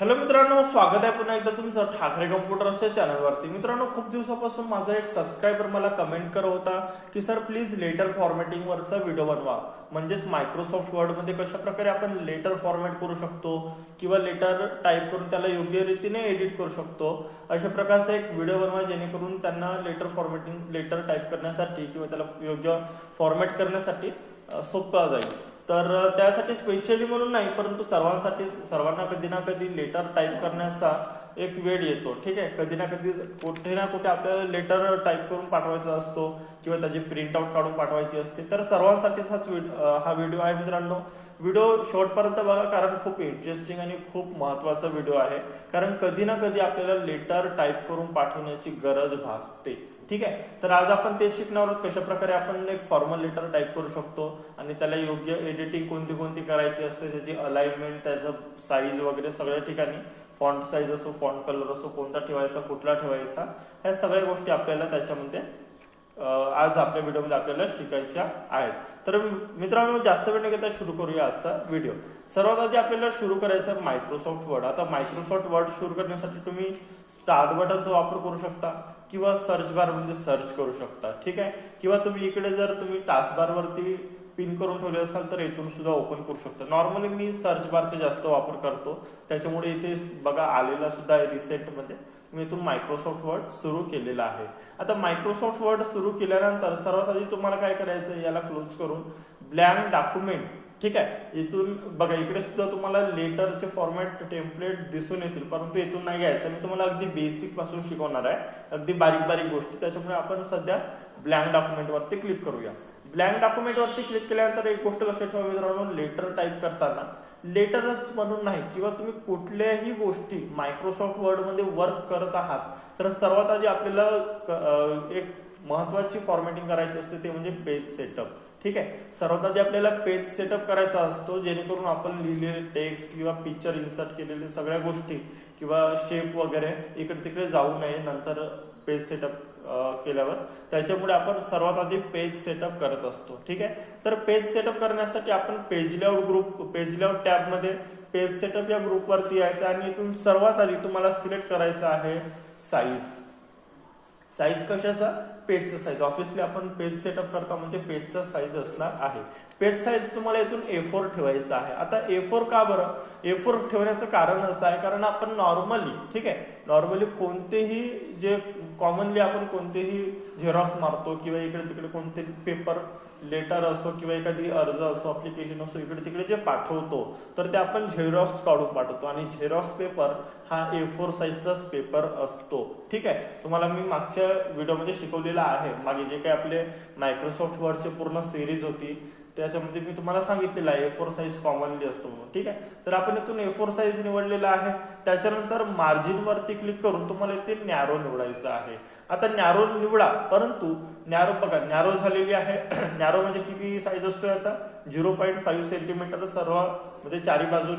Hello मित्रांनो स्वागत आहे पुन्हा एकदा तुमचं ठाकरे कम्प्युटर्सच्या चॅनलवरती मित्रांनो खूप दिवसापासून माझा एक सबस्क्रायबर मला कमेंट करत होता की सर प्लीज लेटर फॉर्मॅटिंगवरचा व्हिडिओ बनवा. म्हणजेच मायक्रोसॉफ्ट वर्डमध्ये कशा प्रकारे आपण लेटर फॉर्मॅट करू शकतो किंवा लेटर टाईप करून त्याला योग्य रीतीने एडिट करू शकतो अशा प्रकारचा एक व्हिडिओ बनवा जेणेकरून त्यांना लेटर फॉर्मॅटिंग लेटर टाईप करण्यासाठी किंवा त्याला योग्य फॉर्मॅट करण्यासाठी सोपं जाईल. तर त्यासाठी स्पेशली म्हणून नाही परंतु सर्वांसाठी सर्वांना कधी ना कधी लेटर टाईप करण्याचा एक वेळ येतो ठीक आहे? कधी ना कधी कुठे ना कुठे आपल्याला लेटर टाईप करून पाठवायचा असतो किंवा त्याची प्रिंटआउट काढून पाठवायची असते. तर सर्वांसाठीच हाच हा व्हिडिओ आहे मित्रांनो. व्हिडिओ शॉर्टपर्यंत बघा कारण खूप इंटरेस्टिंग आणि खूप महत्त्वाचा व्हिडिओ आहे. कारण कधी ना कधी आपल्याला लेटर टाईप करून पाठवण्याची गरज भासते. ठीक आहे? तर आज आपण ते शिकणार आहोत कशा प्रकारे आपण एक फॉर्मल लेटर टाईप करू शकतो आणि त्याला योग्य एडिटिंग कोणती कोणती करायची असते त्याची अलाइनमेंट त्याचं साईज वगैरे सगळ्या ठिकाणी फॉन्ट साईज असो फॉन्ट कलर असो कोणता ठेवायचा कुठला ठेवायचा ह्या सगळ्या गोष्टी आपल्याला त्याच्यामध्ये आज आपल्या व्हिडिओमध्ये आपल्याला शिकायच्या आहेत. तर मित्रांनो जास्त वेळ न घेता सुरू करूया आजचा व्हिडिओ सर्वात आधी आपल्याला सुरू करायचं आहे मायक्रोसॉफ्ट वर्ड आता मायक्रोसॉफ्ट वर्ड सुरू करण्यासाठी तुम्ही स्टार्ट बटनचा वापर करू शकता किंवा सर्च बार म्हणजे सर्च करू शकता. ठीक आहे? किंवा तुम्ही इकडे जर तुम्ही टास्क बारवरती पिन करून ठेवले असाल तर इथून सुद्धा ओपन करू शकता. नॉर्मली मी सर्च बारचा जास्त वापर करतो. त्याच्यामुळे इथे बघा आलेला सुद्धा आहे रिसेंटमध्ये मी इथून मायक्रोसॉफ्ट वर्ड सुरू केलेला आहे. आता मायक्रोसॉफ्ट वर्ड सुरू केल्यानंतर सर्वात आधी तुम्हाला काय करायचं आहे याला क्लोज करून ब्लँक डॉक्युमेंट ठीक आहे? इथून बघा इकडे सुद्धा तुम्हाला लेटरचे फॉर्मॅट टेम्पलेट दिसून येतील. परंतु इथून नाही घ्यायचं. मी तुम्हाला अगदी बेसिकपासून शिकवणार आहे. अगदी बारीक बारीक गोष्टी. त्याच्यामुळे आपण सध्या ब्लँक डॉक्युमेंट वरती क्लिक करूया. ब्लँक डॉक्युमेंट वरती क्लिक केल्यानंतर एक गोष्ट लक्षात ठेवा मित्रांनो लेटर टाईप करताना. लेटरच म्हणून नाही किंवा तुम्ही कुठल्याही गोष्टी मायक्रोसॉफ्ट वर्डमध्ये वर्क करत आहात तर सर्वात आधी आपल्याला क- एक महत्वाची फॉर्मॅटिंग करायची असते ते म्हणजे पेज सेटअप ठीक आहे? सर्वात आधी आपल्याला पेज सेटअप करायचा असतो जेणेकरून आपण लिहिलेले टेक्स्ट किंवा पिक्चर इन्सर्ट केलेले सगळ्या गोष्टी किंवा शेप वगैरे इकडे तिकडे जाऊ नये नंतर पेज सेटअप केल्यावर. त्याच्यामुळे आपण सर्वात आधी पेज सेटअप करत असतो. ठीक आहे? तर पेज सेटअप करण्यासाठी आपण page layout group page layout टॅबमध्ये पेज सेटअप या ग्रुपवरती यायचं आणि इथून सर्वात आधी तुम्हाला सिलेक्ट करायचं आहे साईज साईज कशाचा? पेजचा साईज ऑफिसली आपण पेज सेटअप करता म्हणजे पेजचा साईज असणार आहे. पेज साईज तुम्हाला इथून ए फोर ठेवायचं आहे. आता ए फोर का बरं? ए फोर ठेवण्याचं कारण असं आहे कारण आपण नॉर्मली ठीक आहे? नॉर्मली कोणतेही जे कॉमनली आपण कोणतेही झेरॉक्स मारतो किंवा इकडे तिकडे कोणतेही पेपर लेटर असो किंवा एखादी अर्ज असो अप्लिकेशन असो इकडे तिकडे जे पाठवतो तर ते आपण झेरॉक्स काढून पाठवतो. आणि झेरॉक्स पेपर हा ए फोर साईजचाच पेपर असतो. ठीक आहे? तुम्हाला मी मागच्या व्हिडिओमध्ये शिकवलेला आहे. मागे जे काही आपले मायक्रोसॉफ्ट वर्डचे पूर्ण सिरीज होती त्याच्यामध्ये मी तुम्हाला सांगितलेलं आहे ए फोर साईज कॉमनली असतो ठीक आहे? तर आपण इथून ए फोर साईज निवडलेला आहे. त्याच्यानंतर मार्जिनवरती क्लिक करून तुम्हाला इथे नॅरो निवडायचं आहे. आता नॅरो निवडा परंतु नॅरो बघा नॅरो झालेली आहे. नॅरो म्हणजे किती साईज असतो याचा? झिरो पॉईंट फाईव्ह सेंटीमीटर सर्व म्हणजे चारी बाजू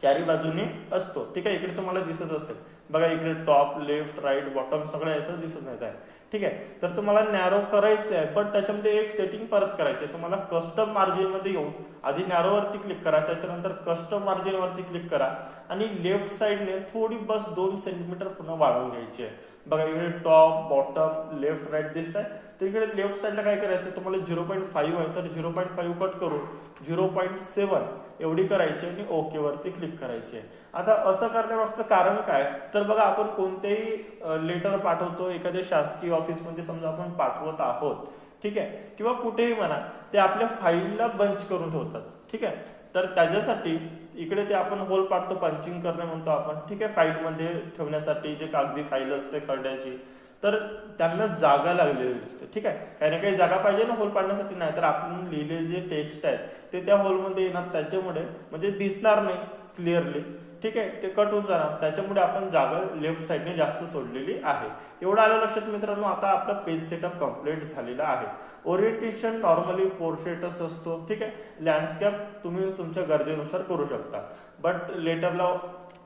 चारी बाजूने असतो. ठीक आहे? इकडे तुम्हाला दिसत असेल. बघा इकडे टॉप लेफ्ट राईट बॉटम सगळं याचं दिसत येत आहे. ठीक आहे? तर तुम्हाला नॅरो करायचं आहे पण त्याच्यामध्ये एक सेटिंग परत करायची आहे तुम्हाला कस्टम मार्जिनमध्ये येऊन आधी नॅरोवरती क्लिक करा त्याच्यानंतर कस्टम मार्जिनवरती क्लिक करा आणि लेफ्ट साईडने थोडी बस दोन सेंटीमीटर पुन्हा वाढवून घ्यायची आहे. बघा इकडे टॉप बॉटम लेफ्ट राईट दिसत आहे तिकडे लेफ्ट साईडला काय करायचं? तुम्हाला झिरो पॉईंट फाईव्ह आहे तर झिरो पॉईंट फाईव्ह कट करून झिरो पॉईंट सेवन एवढी करायची आणि ओकेवरती क्लिक करायची. आहे आता असं करण्यामागचं कारण काय? तर बघा आपण कोणतेही लेटर पाठवतो एखाद्या शासकीय ऑफिसमध्ये समजा आपण पाठवत आहोत ठीक आहे? किंवा कुठेही म्हणा ते आपल्या फाईलला बंच करून ठेवतात ठीक आहे? तर त्याच्यासाठी इकडे ते आपण होल पाडतो पंचिंग करणे म्हणतो आपण ठीक आहे? फाईलमध्ये ठेवण्यासाठी जे कागदी फाईल असते खरड्याची तर त्यांना जागा लागलेली दिसते. ठीक आहे? काही ना काही जागा पाहिजे ना होल पाडण्यासाठी नाही तर आपण लिहिलेले जे टेक्स्ट आहेत ते त्या होलमध्ये येणार. त्याच्यामुळे म्हणजे दिसणार नाही क्लिअरली ठीक आहे? ते कट होऊन जाणार. त्याच्यामुळे आपण जागा लेफ्ट साईडने जास्त सोडलेली आहे. एवढं आलं लक्षात मित्रांनो आता आपला पेज सेटअप कंप्लीट झालेला आहे. ओरिएंटेशन नॉर्मली पोर्ट्रेटच असतो. ठीक आहे? लँडस्केप तुम्ही तुमच्या गरजेनुसार करू शकता. बट लेटरला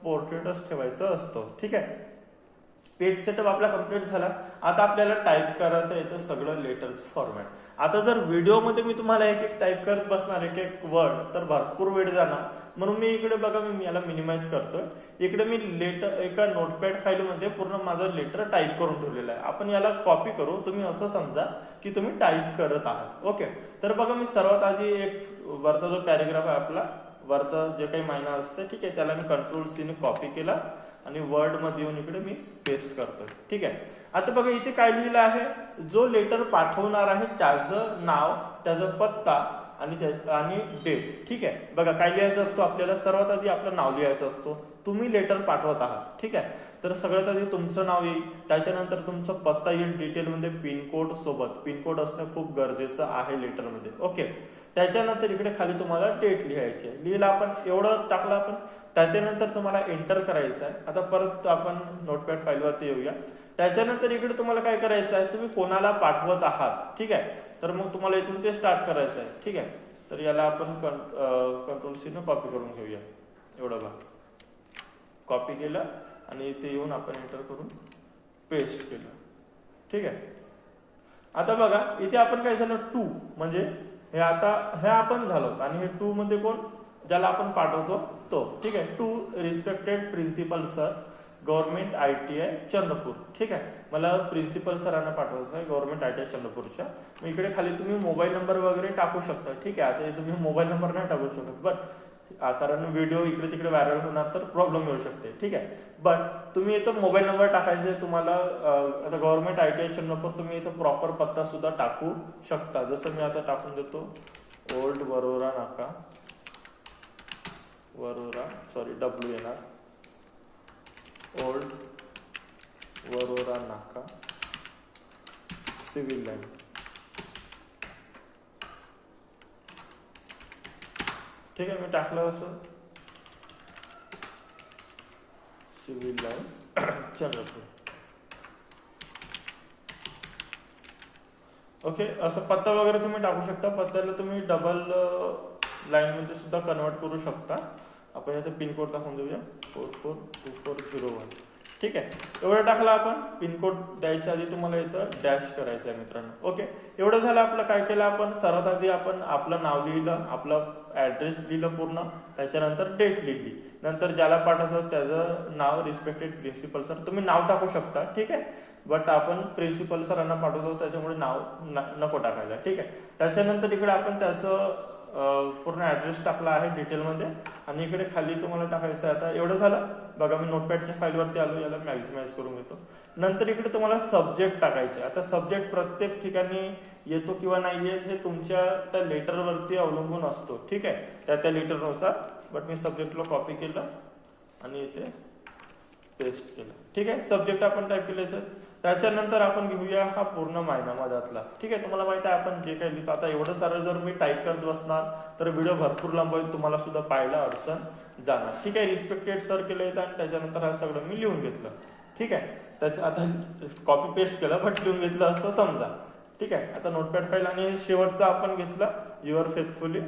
पोर्ट्रेटच ठेवायचं असतं. ठीक आहे? पेज सेटअप आपला कंप्लीट झाला. आता आपल्याला टाईप करायचं आहे तर सगळं लेटरचं फॉर्मॅट आता जर व्हिडिओमध्ये मी तुम्हाला एक एक टाईप करत बसणार एक एक वर्ड तर भरपूर वेळ जाणार. म्हणून मी इकडे बघा मी याला मिनिमाइज करतोय. इकडे मी लेटर एका नोटपॅड फाईलमध्ये पूर्ण माझं लेटर टाईप करून ठेवलेलं आहे. आपण याला कॉपी करू. तुम्ही असं समजा की तुम्ही टाईप करत आहात. ओके तर बघा मी सर्वात आधी एक वरचा जो पॅरेग्राफ आहे आपला वरचा जे काही महिना असते ठीक आहे त्याला मी कंट्रोल सीने कॉपी केला. आणि वर्डमध्ये येऊन इकडे मी पेस्ट करतोय. ठीक आहे? आता बघा इथे काय लिहिलं आहे? जो लेटर पाठवणार आहे त्याचं नाव त्याचा पत्ता आणि त्या- आणि डेट ठीक आहे? बघा काय लिहायचं असतो आपल्याला? सर्वात आधी आपलं नाव लिहायचं असतो. तुम्ही लेटर पाठवत आहात. ठीक आहे? तर सगळ्यात आधी तुमचं नाव येईल. त्याच्यानंतर तुमचा पत्ता येईल डिटेलमध्ये पिनकोड सोबत. पिनकोड असणं खूप गरजेचं आहे लेटरमध्ये ओके? त्याच्यानंतर इकडे खाली तुम्हाला डेट लिहायची. आहे लिहिलं आपण एवढं टाकलं आपण. त्याच्यानंतर तुम्हाला एंटर करायचं आहे. आता परत आपण नोटपॅड फाईलवरती येऊया. त्याच्यानंतर इकडे तुम्हाला काय करायचं आहे? तुम्ही कोणाला पाठवत आहात? ठीक आहे? तर मग तुम्हाला इथून ते स्टार्ट करायचं आहे. ठीक आहे? तर याला आपण कंट्रोल सीनं कॉपी करून घेऊया. एवढं बघा. कॉपी केलं आणि इथे येऊन आपण एंटर करून पेस्ट केलं. ठीक आहे? आता बघा इथे आपण काय झालं? टू म्हणजे हे आता हे आपण झालो. आणि हे टू मध्ये कोण? ज्याला आपण पाठवतो तो. ठीक आहे? To respected principal sir government I T I Chandrapur. ठीक आहे? मला प्रिन्सिपल सरांना पाठवायचं आहे गव्हर्नमेंट आय टी आय चंद्रपूरच्या. मग इकडे खाली तुम्ही मोबाईल नंबर वगैरे टाकू शकता. ठीक आहे? आता तुम्ही मोबाईल नंबर नाही टाकू शकत बट कारण व्हिडिओ इकडे तिकडे व्हायरल होणार तर प्रॉब्लेम येऊ शकते. ठीक आहे? बट तुम्ही इथं मोबाईल नंबर टाकायचे तुम्हाला आता government I T I Chandrapur तुम्ही इथं प्रॉपर पत्ता सुद्धा टाकू शकता. जसं मी आता टाकून देतो ओल्ड वरोरा नाका. वरोरा सॉरी डब्ल्यू येणार ओल्ड वरोरा नाका सिव्हिल लाईन. ठीक आहे मी टाकलं असं. Civil line. चंद्रपूर ओके असं पत्ता वगैरे तुम्ही टाकू शकता. पत्त्याला तुम्ही डबल लाईनमध्ये सुद्धा कन्वर्ट करू शकता. आपण याचा पिनकोड टाकून देऊया. Four four two four zero one ठीक आहे? एवढं टाकलं आपण पिनकोड द्यायच्या आधी तुम्हाला इथं डॅश करायचं आहे मित्रांनो. ओके एवढं झालं आपलं काय केलं आपण? सर्वात आधी आपण आपलं नाव लिहिलं आपलं ऍड्रेस लिहिलं पूर्ण. त्याच्यानंतर डेट लिहिली. नंतर ज्याला पाठवतो त्याचं नाव रिस्पेक्टेड प्रिन्सिपल सर तुम्ही नाव टाकू शकता ठीक आहे? बट आपण प्रिन्सिपल सरांना पाठवतो त्याच्यामुळे नाव न- नको टाकायला ठीक आहे? त्याच्यानंतर इकडे आपण त्याचं पूर्ण ऍड्रेस टाकला आहे डिटेलमध्ये आणि इकडे खाली तुम्हाला टाकायचं आहे आता. एवढं झालं? बघा मी नोटपॅडच्या फाईलवरती आलो याला मॅक्झिमाइज करून घेतो. नंतर इकडे तुम्हाला सब्जेक्ट टाकायचे आता सब्जेक्ट प्रत्येक ठिकाणी येतो किंवा नाही येत हे तुमच्या त्या लेटरवरती अवलंबून असतो. ठीक आहे? त्या त्या लेटरनुसार बट मी सब्जेक्टला कॉपी केलं आणि इथे पेस्ट केलं. ठीक आहे? सब्जेक्ट आपण टाईप केल्याचं त्याच्यानंतर आपण घेऊया हा पूर्ण मायना माझ्यातला. ठीक आहे? तुम्हाला माहिती आहे आपण जे काही लिहितो आता एवढं सारं जर मी टाईप करत बसणार तर व्हिडिओ भरपूर लांब होईल तुम्हाला सुद्धा पाहायला अडचण जाणार. ठीक आहे? रिस्पेक्टेड सर केलं येतं आणि त्याच्यानंतर हा सगळं मी लिहून घेतलं. ठीक आहे? त्याचं आता कॉपी पेस्ट केलं बट लिहून घेतलं असं समजा. ठीक आहे? आता नोटपॅड फाईल आणि शेवटचं आपण घेतलं युअर फेथफुली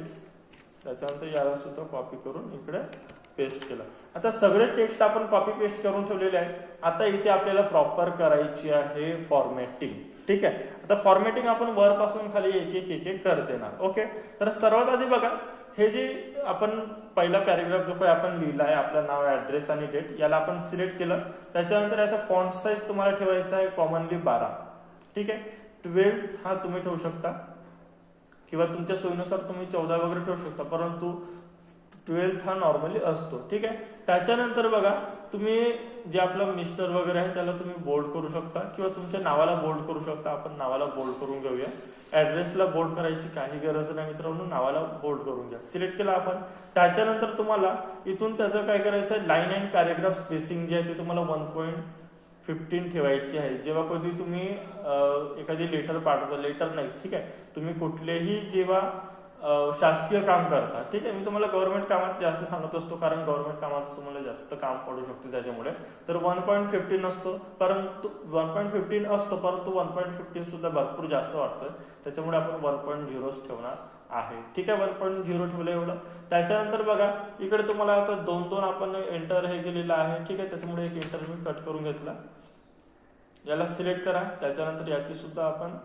त्याच्यानंतर याला सुद्धा कॉपी करून इकडे पेस्ट केलं. आता सगळे टेक्स्ट आपण कॉपी पेस्ट करून ठेवलेले आहेत. आता इथे आपल्याला प्रॉपर करायची आहे फॉर्मॅटिंग ठीक आहे? आता फॉर्मॅटिंग आपण वरपासून खाली एक एक एक एक करते ना. ओके तर सर्वात आधी बघा हे जे आपण पहिला पॅरेग्राफ जो काही आपण लिहिला आहे आपलं नाव ऍड्रेस आणि डेट याला आपण सिलेक्ट केलं. त्याच्यानंतर याचा फॉन्ट साईज तुम्हाला ठेवायचा आहे कॉमनली बारा. ठीक आहे? ट्वेल्थ हा तुम्ही ठेवू शकता. किंवा तुमच्या सोयीनुसार तुम्ही चौदा वगैरे ठेवू शकता. परंतु ट्वेल्थ हा नॉर्मली असतो ठीक आहे? त्याच्यानंतर बघा तुम्ही जे आपलं मिस्टर वगैरे आहे त्याला तुम्ही बोल्ड करू शकता किंवा तुमच्या नावाला बोल्ड करू शकता. आपण नावाला बोल्ड करून घेऊया. ऍड्रेसला बोल्ड करायची काही गरज नाही मित्रांनो नावाला बोल्ड करून घ्या. सिलेक्ट केला आपण. त्याच्यानंतर तुम्हाला इथून त्याचं काय करायचं आहे? लाईन अँड पॅरेग्राफ स्पेसिंग जे आहे ते तुम्हाला वन पॉईंट फिफ्टीन ठेवायची आहे. जेव्हा कधी तुम्ही एखादी लेटर पाठवता लेटर नाही ठीक आहे? तुम्ही कुठलेही जेव्हा शासकीय काम करता ठीक आहे मी तुम्हाला गव्हर्नमेंट कामात जास्त सांगत असतो कारण गव्हर्नमेंट कामाचं तुम्हाला जास्त काम पडू शकते त्याच्यामुळे. तर वन पॉईंट फिफ्टीन असतो परंतु वन पॉईंट फिफ्टीन असतो परंतु वन पॉईंट फिफ्टीन सुद्धा भरपूर जास्त वाटतोय त्याच्यामुळे आपण वन पॉईंट झिरोच ठेवणार आहे. ठीक आहे वन पॉईंट झिरो ठेवलं एवढं. त्याच्यानंतर बघा इकडे तुम्हाला आता दोन दोन आपण एंटर हे केलेलं आहे. ठीक आहे त्याच्यामुळे एक एंटर मी कट करून घेतला. याला सिलेक्ट करा. त्याच्यानंतर याची सुद्धा आपण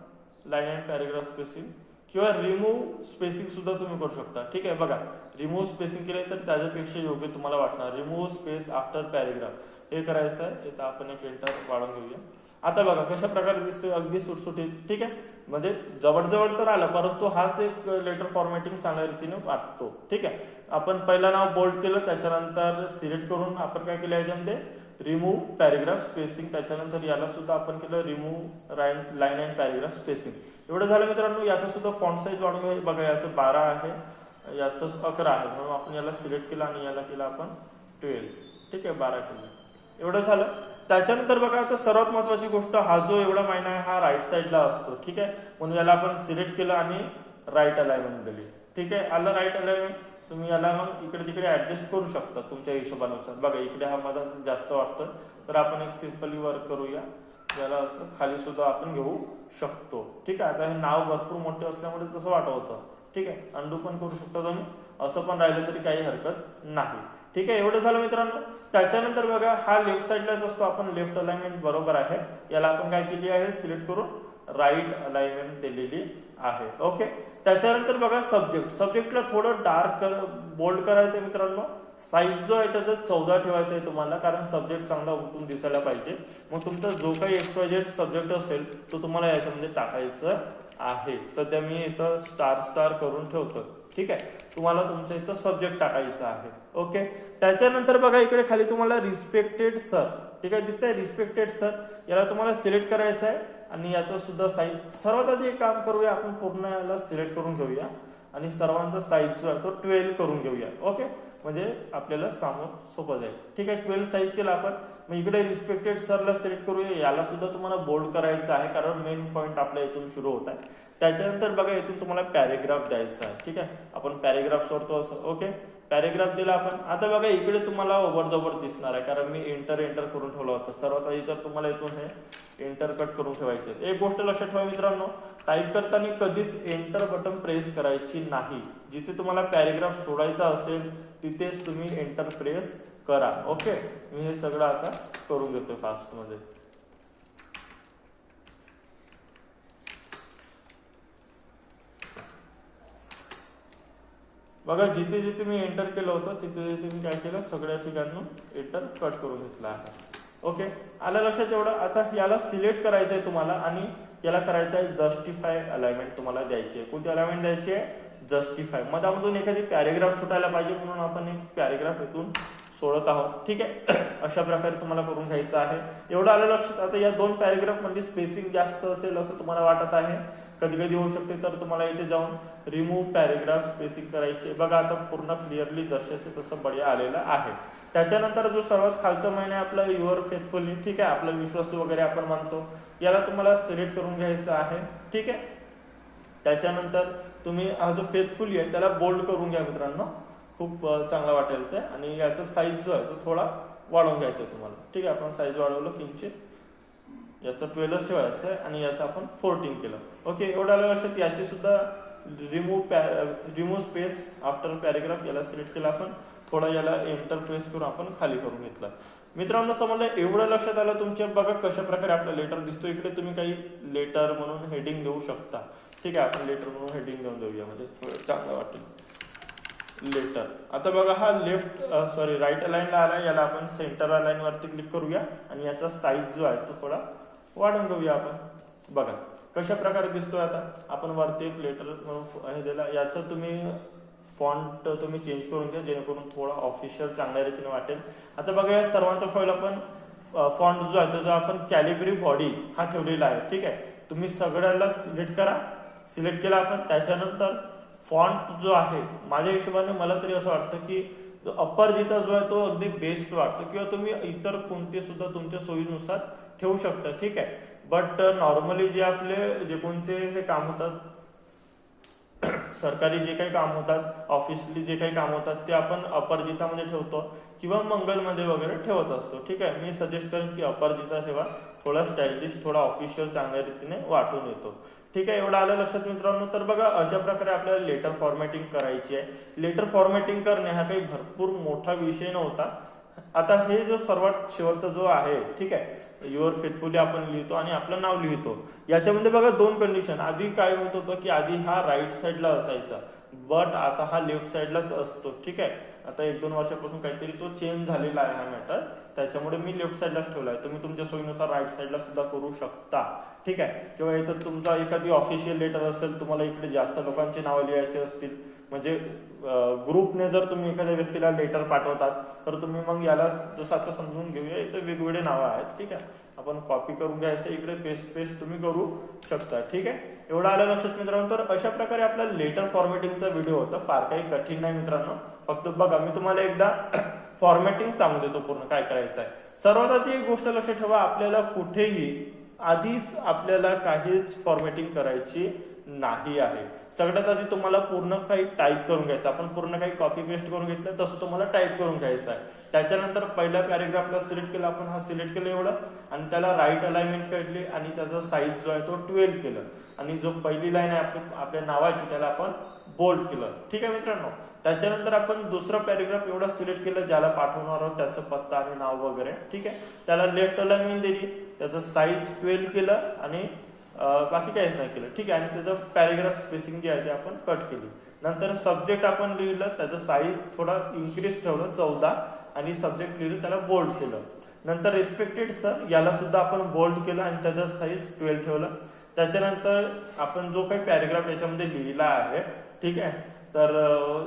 लाईन अँड पॅरेग्राफ स्पेसिंग किंवा रिमूव्ह स्पेसिंग सुद्धा तुम्ही करू शकता. ठीक आहे? बघा रिमूव्ह स्पेसिंग केले तर त्याच्यापेक्षा योग्य तुम्हाला वाटणार. रिमूव्ह स्पेस आफ्टर पॅरेग्राफ हे करायचं आहे. इथं आपण एक एंटर वाढवून घेऊया. आता बघा कशा प्रकारे दिसतोय? अगदी सुटसुटीत. ठीक आहे? म्हणजे जवळजवळ तर आलं परंतु हाच एक लेटर फॉर्मॅटिंग चांगल्या रीतीने वाटतो ठीक आहे? आपण पहिलं नाव बोल्ड केलं त्याच्यानंतर सिलेक्ट करून आपण काय केलं याच्यामध्ये? रिमूव्ह पॅरेग्राफ स्पेसिंग त्याच्यानंतर याला सुद्धा आपण केलं remove line line and paragraph spacing एवढं झालं मित्रांनो याचा सुद्धा फॉन्ट साईज वाढून घ्या बघा याचं बारा आहे. याचं अकरा आहे. म्हणून आपण याला सिलेक्ट केलं आणि याला केलं आपण ट्वेल्व ठीक आहे बारा केलं. एवढं झालं. त्याच्यानंतर बघा आता सर्वात महत्वाची गोष्ट हा जो एवढा महिना आहे हा राईट साईडला असतो. ठीक आहे? म्हणून याला आपण सिलेक्ट केलं आणि राईट अलायमेंट दिली. ठीक आहे? आलं राईट अलायमेंट तुम्ही याला मग इकडे तिकडे ऍडजस्ट करू शकता तुमच्या हिशोबानुसार. बघा इकडे हा मला जास्त वाटतं तर आपण एक सिम्पली वर्क करूया. याला असं खाली सुद्धा आपण घेऊ शकतो. ठीक आहे? आता हे नाव भरपूर मोठे असल्यामुळे तसं वाटवतं. ठीक आहे? अंडू पण करू शकता तुम्ही. असं पण राहिलं तरी काही हरकत नाही. ठीक आहे? एवढं झालं मित्रांनो. त्याच्यानंतर बघा हा लेफ्ट साईडलाच असतो. आपण लेफ्ट अलाइनमेंट बरोबर आहे. याला आपण काय केली आहे? सिलेक्ट करून राईट अलाइनमेंट दिलेली आहे. ओके त्याच्यानंतर बघा सब्जेक्ट सब्जेक्टला थोडं डार्क कर बोल्ड करायचं आहे मित्रांनो. साईज जो आहे त्याचा चौदा ठेवायचा आहे तुम्हाला कारण सब्जेक्ट चांगला उठून दिसायला पाहिजे. मग तुमचा जो काही एक्सवायजेड सब्जेक्ट असेल तो तुम्हाला याच्यामध्ये टाकायचं आहे. सध्या मी इथं स्टार स्टार करून ठेवतो ठीक आहे? तुम्हाला तुमच्या इथं सब्जेक्ट टाकायचा आहे. ओके त्याच्यानंतर बघा इकडे खाली तुम्हाला रिस्पेक्टेड सर ठीक आहे? दिसतंय रिस्पेक्टेड सर याला तुम्हाला सिलेक्ट करायचं आहे आणि याचं सुद्धा साईज सर्वात आधी एक काम करूया आपण पूर्ण याला सिलेक्ट करून घेऊया. आणि सर्वांचा साईज जो आहे तो ट्वेल्व करून घेऊया. ओके म्हणजे आपल्याला समोर सोपं जाईल ठीक आहे ट्वेल्थ साईज केला आपण. मग इकडे रिस्पेक्टेड सरला सिलेक्ट करूया. याला सुद्धा तुम्हाला बोल्ड करायचं आहे कारण मेन पॉईंट आपल्या इथून सुरू होत आहे. त्याच्यानंतर बघा इथून तुम्हाला पॅरेग्राफ द्यायचा आहे. ठीक आहे? आपण पॅरेग्राफ सोडतो असं. ओके पॅरेग्राफ दिला आपण. आता बघा इकडे तुम्हाला ओव्हर दिसणार आहे कारण मी इंटर एंटर करून ठेवलं होतं. सर्वात आधी तर तुम्हाला इथून हे एंटर कट करून ठेवायचे एक गोष्ट लक्षात ठेवा मित्रांनो टाईप करताना कधीच एंटर बटन प्रेस करायची नाही. जिथे तुम्हाला पॅरेग्राफ सोडायचा असेल तिथेच तुम्ही एंटर प्रेस करा. ओके मी हे सगळं आता करून घेतोय फास्टमध्ये बघा जिथे जिथे मी एंटर केलं होतं तिथे जिथे मी काय केलं? सगळ्या ठिकाणी एंटर कट करून घेतला आहे. ओके आलं लक्षात एवढं? आता याला सिलेक्ट करायचं आहे तुम्हाला आणि याला करायचं आहे जस्टिफाय अलाइनमेंट तुम्हाला द्यायची आहे. कोणती अलाइनमेंट द्यायची आहे? जस्टिफाय मधामधून एखादी पॅरेग्राफ सुटायला पाहिजे म्हणून आपण एक पॅरेग्राफ इथून सोडत आहोत. ठीक आहे? अशा प्रकारे तुम्हाला करून घ्यायचं आहे. एवढं आलं लक्षात. आता या दोन पॅरेग्राफमध्ये स्पेसिंग जास्त असेल असं तुम्हाला वाटत आहे? कधी कधी होऊ शकते तर तुम्हाला इथे जाऊन रिमूव्ह पॅरेग्राफ स्पेसिंग करायचे. बघा आता पूर्ण क्लिअरली जसे तसं बढिया आलेलं आहे. त्याच्यानंतर जो सर्वात खालचा महिना आहे आपला युअर फेथफुली ठीक आहे? आपला विश्वासू वगैरे आपण म्हणतो. याला तुम्हाला सिलेक्ट करून घ्यायचं आहे. ठीक आहे? त्याच्यानंतर तुम्ही हा जो फेथफुली आहे त्याला बोल्ड करून घ्या मित्रांनो. खूप चांगला वाटेल ते. आणि याचा साईज जो आहे तो थोडा वाढवून घ्यायचा आहे तुम्हाला. ठीक आहे आपण साईज वाढवलं किंचित. याचं ट्वेल्वच ठेवायचं आहे आणि याचं आपण फोर्टीन केलं. ओके एवढ्या लक्षात याची सुद्धा रिमूव्ह पॅ रिमूव्ह स्पेस आफ्टर पॅरेग्राफ याला सिलेक्ट केला आपण. थोडा याला एंटर प्रेस करून आपण खाली करून घेतला. मित्रांनो समजलं? एवढं लक्षात आलं तुमच्या बघा कशा प्रकारे आपला लेटर दिसतो. इकडे तुम्ही काही लेटर म्हणून हेडिंग देऊ शकता. ठीक आहे आपण लेटर म्हणून हेडिंग देऊन देऊया. म्हणजे थोडं चांगलं वाटेल. लेटर. आता बघा हा लेफ्ट सॉरी राईट अलाईनला आला याला आपण सेंटर अलाईनवरती क्लिक करूया आणि याचा साईज जो आहे तो थोडा वाढून घेऊया आपण. बघा कशा प्रकारे दिसतोय आता? आपण वरती एक लेटर हे दिला. याचं तुम्ही फॉन्ट तुम्ही चेंज करून घ्या जेणेकरून थोडा ऑफिशियल चांगल्या रीतीने वाटेल. आता बघा या सर्वांचा फाईल आपण फॉन्ट जो आहे तो जो आपण कॅलिब्री बॉडी हा ठेवलेला आहे. ठीक आहे? तुम्ही सगळ्याला सिलेक्ट करा. सिलेक्ट केला आपण. त्याच्यानंतर फॉन्ट जो आहे माझ्या हिशोबाने मला तरी असं वाटतं की अपरजिता जो आहे तो अगदी बेस्ट वाटतो किंवा तुम्ही इतर कोणते सुद्धा तुमच्या सोयीनुसार ठेवू शकता ठीक आहे? बट नॉर्मली जे आपले जे कोणते हे काम होतात सरकारी जे काही काम होतात ऑफिसली जे काही काम होतात ते आपण अपरजितामध्ये ठेवतो किंवा मंगलमध्ये वगैरे ठेवत असतो. ठीक आहे? मी सजेस्ट करेन की अपरजिता ठेवा. थोडा स्टायलिश थोडा ऑफिशियल चांगल्या रीतीने वाटून येतो. ठीक आहे? एवढं आलं लक्षात मित्रांनो? तर बघा अशा प्रकारे आपल्याला लेटर फॉर्मॅटिंग करायची आहे. लेटर फॉर्मॅटिंग करणे हा काही भरपूर मोठा विषय नव्हता. आता हे जो सर्वात शेवटचा जो आहे ठीक आहे? युअर फेथफुली आपण लिहितो आणि आपलं नाव लिहितो. याच्यामध्ये बघा दोन कंडिशन आधी काय होत होतं की आधी हा राईट साईडला असायचा. बट आता हा लेफ्ट साईडलाच असतो. ठीक आहे? आता एक दोन वर्षापासून काहीतरी तो चेंज झालेला आहे हा मॅटर त्याच्यामुळे मी लेफ्ट साईडलाच ठेवला आहे तुम्ही तुमच्या सोयीनुसार राईट साईडला सुद्धा करू शकता. ठीक आहे? किंवा इथं तुमचा एखादी ऑफिशियल लेटर असेल तुम्हाला इकडे जास्त लोकांची नावं लिहायची असतील. म्हणजे ग्रुपने जर तुम्ही एखाद्या व्यक्तीला लेटर पाठवतात तर तुम्ही मग याला जसं आता समजून घेऊया इथं वेगवेगळे नावं आहेत. ठीक आहे? आपण कॉपी करून घ्यायचं इकडे पेस्ट पेस्ट तुम्ही करू शकता. ठीक आहे? एवढं आलं लक्षात मित्रांनो तर अशा प्रकारे आपला लेटर फॉर्मॅटिंगचा व्हिडिओ होता. फार काही कठीण नाही मित्रांनो. फक्त बघा मी तुम्हाला एकदा फॉर्मॅटिंग सांगू देतो पूर्ण काय करायचं आहे. सर्वात आधी एक गोष्ट लक्षात ठेवा आपल्याला कुठेही आधीच आपल्याला काहीच फॉर्मॅटिंग करायची नाही आहे. सगळ्यात आधी तुम्हाला पूर्ण काही टाईप करून घ्यायचं आपण पूर्ण काही कॉपी पेस्ट करून घेतलं तसं तुम्हाला टाईप करून घ्यायचं आहे. त्याच्यानंतर पहिल्या पॅरेग्राफला सिलेक्ट केला आपण हा सिलेक्ट केलं एवढं आणि त्याला राईट अलाइनमेंट काढली आणि त्याचा साईज जो आहे तो ट्वेल्व केलं. आणि जो पहिली लाईन आहे आपली आपल्या नावाची त्याला आपण बोल्ड केलं. ठीक आहे मित्रांनो? त्याच्यानंतर आपण दुसरा पॅरेग्राफ एवढा सिलेक्ट केलं ज्याला पाठवणार आहोत त्याचं पत्ता आणि नाव वगैरे. ठीक आहे? त्याला लेफ्ट अलाइनमेंट दिली. त्याचं साईज ट्वेल्व केलं आणि बाकी काहीच नाही केलं. ठीक आहे? आणि त्याचं पॅरेग्राफ स्पेसिंग जे आहे ते आपण कट केली. नंतर सब्जेक्ट आपण लिहिलं त्याचं साईज थोडा इन्क्रीज ठेवलं चौदा. आणि सब्जेक्ट लिहिलं त्याला बोल्ड केलं. नंतर रिस्पेक्टेड सर याला सुद्धा आपण बोल्ड केलं आणि त्याचं साईज ट्वेल्व ठेवलं. त्याच्यानंतर आपण जो काही पॅरेग्राफ याच्यामध्ये लिहिला आहे ठीक आहे? तर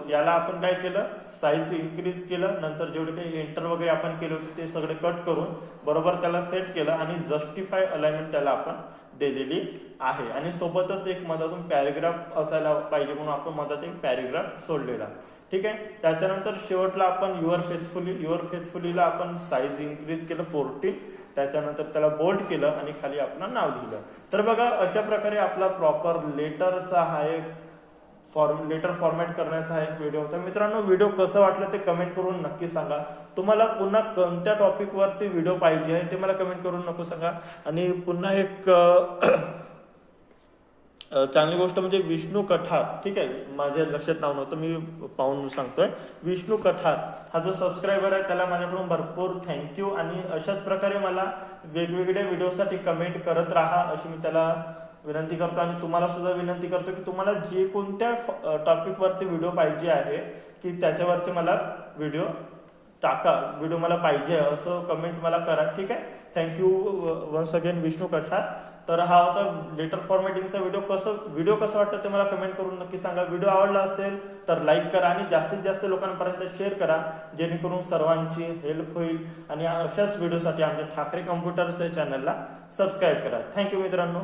याला आपण काय केलं? साईज इन्क्रीज केलं. नंतर जेवढे काही एंटर वगैरे आपण केले होते ते सगळे कट करून बरोबर त्याला सेट केलं आणि जस्टिफाय अलाइनमेंट त्याला आपण दिलेली आहे. आणि सोबतच एक मधातून पॅरेग्राफ असायला पाहिजे म्हणून आपण मधात एक पॅरेग्राफ सोडलेला. ठीक आहे? त्याच्यानंतर शेवटला आपण युअर फेथफुली युअर फेथफुलीला आपण साईज इन्क्रीज केलं फोर्टीन त्याच्यानंतर त्याला बोल्ड केलं आणि खाली आपलं नाव दिलं. तर बघा अशा प्रकारे आपला प्रॉपर लेटरचा हा एक फॉर्म लेटर फॉर्मॅट करण्याचा हा एक व्हिडिओ होता. मित्रांनो व्हिडिओ कसं वाटलं ते कमेंट करून नक्की सांगा. तुम्हाला पुन्हा कोणत्या टॉपिकवरती व्हिडिओ पाहिजे आहे ते मला कमेंट करून नको सांगा. आणि पुन्हा एक चांगली गोष्ट म्हणजे विष्णू कठार ठीक आहे माझ्या लक्षात नाव नव्हतं मी पाहून सांगतोय. विष्णू कठार हा जो सबस्क्रायबर आहे त्याला माझ्याकडून भरपूर थँक्यू आणि अशाच प्रकारे मला वेगवेगळ्या व्हिडिओसाठी कमेंट करत राहा अशी मी त्याला विनंती करतो आणि तुम्हाला सुद्धा विनंती करतो की तुम्हाला जे कोणत्या टॉपिकवरती व्हिडिओ पाहिजे आहे की त्याच्यावरचे मला व्हिडिओ टाका व्हिडिओ मला पाहिजे असं कमेंट मला करा ठीक आहे? Thank you once again Vishnu Kathar. तर हा होता लेटर फॉर्मॅटिंगचा व्हिडिओ कसं व्हिडिओ कसं वाटतं ते मला कमेंट करून नक्की सांगा. व्हिडिओ आवडला असेल तर लाईक करा आणि जास्तीत जास्त लोकांपर्यंत शेअर करा. जेणेकरून सर्वांची हेल्प होईल. आणि अशाच व्हिडिओसाठी आमच्या ठाकरे कम्प्युटर्स या चॅनलला सबस्क्राईब करा. थँक्यू मित्रांनो.